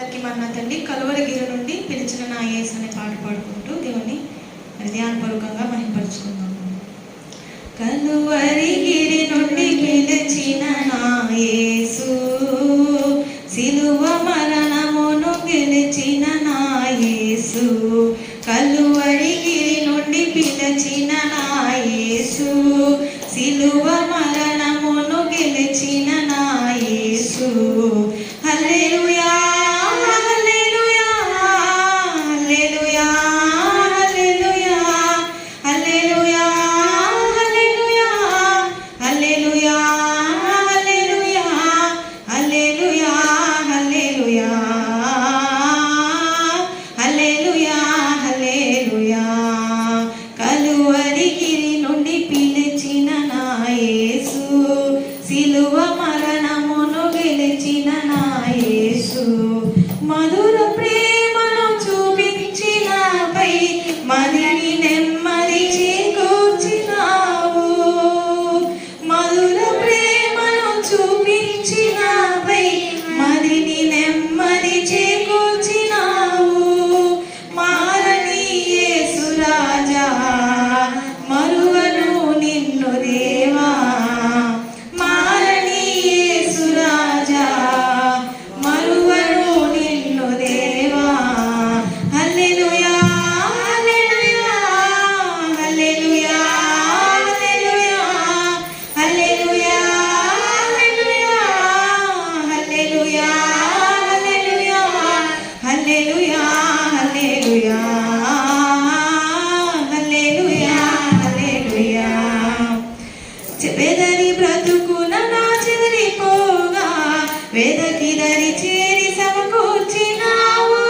అందరికీ మన తండ్రి కలువరగిరి నుండి పిలిచిన నా ఏస్ అనే పాట పాడుకుంటూ దేవుని మరి ధ్యానపూర్వకంగా మహింపరుచుకుందాం. కలువరిగిరి నుండి పిలిచిన నా యేసు సిలువ మరణమును పిలిచిన నా యేసు కలువరిగిరి నుండి పిలిచిన నా యేసు సిలువ మరణ సిలువ వెదకి దరి చేరి సమకూర్చినావు.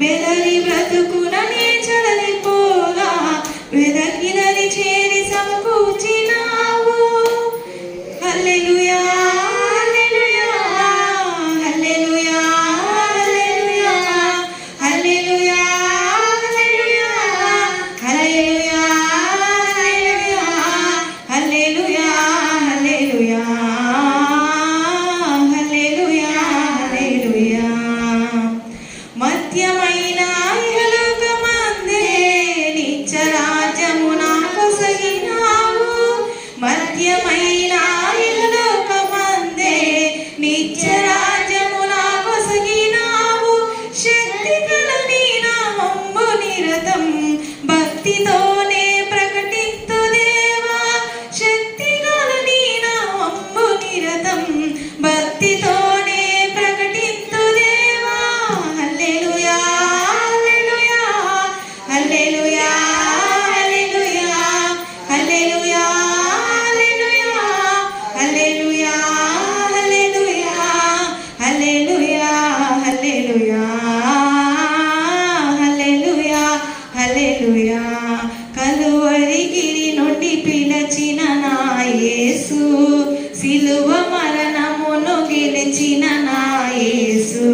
బెదరి బ్రతుకున నే చెదరిపోగా వెదకి దరి చేరి సమకూర్చి భక్తితోనే ప్రకటింతు దేవా శక్తి గల నీ నామంబు నిరతం. భక్తితోనే ప్రకటింతు దేవా హల్లెలూయా హల్లెలూయా హల్లెలూయా హల్లెలూయా హల్లెలూయా హల్లెలూయా హల్లెలూయా హల్లెలూయా హల్లెలూయా. కలవరిగిరి నుండి పిలచిన నాయసు సిలువ మరణమును గెలిచిన నాయసు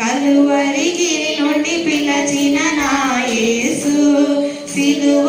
కలువరిగిరి నుండి పిలచిన నాయసు సిలువ